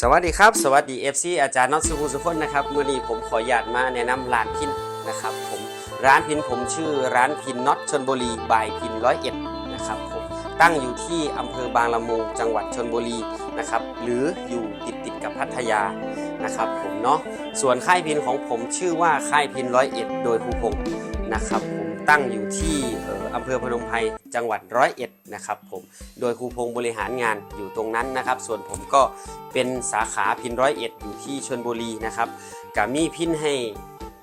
สวัสดีครับ สวัสดี FC อาจารย์น็อตสุขุสุขนนะครับเมื่อนี้ผมขออนุญาตมาแนะนำร้านพินนะครับผมร้านพินผมชื่อร้านพินน็อตชนบุรีบายพินร้อยเอ็ดนะครับผมตั้งอยู่ที่อำเภอบางละมุงจังหวัดชนบุรีนะครับหรืออยู่ติดติดกับพัทยา นะครับผมเนาะส่วนค่ายพินของผมชื่อว่าค่ายพินร้อยเอ็ดโดยครูพงศ์นะครับผมตั้งอยู่ที่อออำเภอพนมไพรจังหวัดร้อยเอ็ดนะครับผมโดยครูพงศ์บริหารงานอยู่ตรงนั้นนะครับ ส่วนผมก็เป็นสาขาพินร้อยเอ็ดอยู่ที่ชนบุรีนะครับกับมีพินให้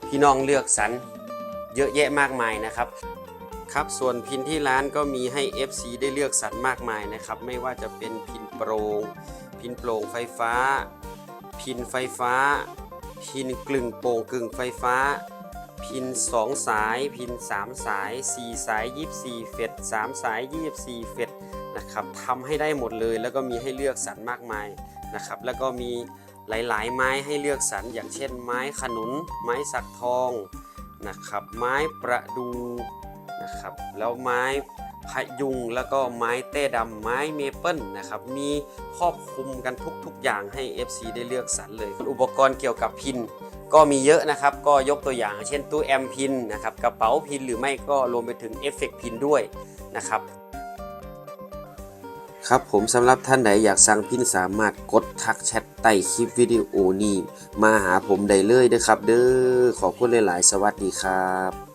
พี่น้องเลือกสรรเยอะแยะมากมายนะครับครับส่วนพินที่ร้านก็มีให้ FC ได้เลือกสรรมากมายนะครับ ไม่ว่าจะเป็นพินโปร่งพินโปร่งไฟฟ้า พินไฟฟ้า พินกลึงโป่งกึ่งไฟฟ้า พิน 2 สาย พิน 3 สาย 4 สาย 24 เฟต3สาย 24 เฟตนะครับทำให้ได้หมดเลยแล้วก็มีให้เลือกสรรมากมายนะครับแล้วก็มีหลาย ๆ ไม้ให้เลือกสรรอย่างเช่น ไม้ขนุน ไม้สักทองนะครับไม้ประดูนะครับแล้วไม้ พยุงแล้วก็ไม้เต้ดำไม้เมเปิลนะครับ มีครอบคลุมกันทุก ๆ อย่างให้ FC ได้เลือกสรรเลย อุปกรณ์เกี่ยวกับพินก็มีเยอะนะครับ ก็ยกตัวอย่าง เช่นตู้แอมพินนะครับ กระเป๋าพินหรือไม่ก็รวมไปถึงเอฟเฟกต์พินด้วยนะครับครับผมสำหรับท่านใดอยากสั่งพินสามารถกดทักแชทใต้คลิปวิดีโอนี้ มาหาผมได้เลยเด้อครับ เด้อขอบคุณหลาย ๆ สวัสดีครับ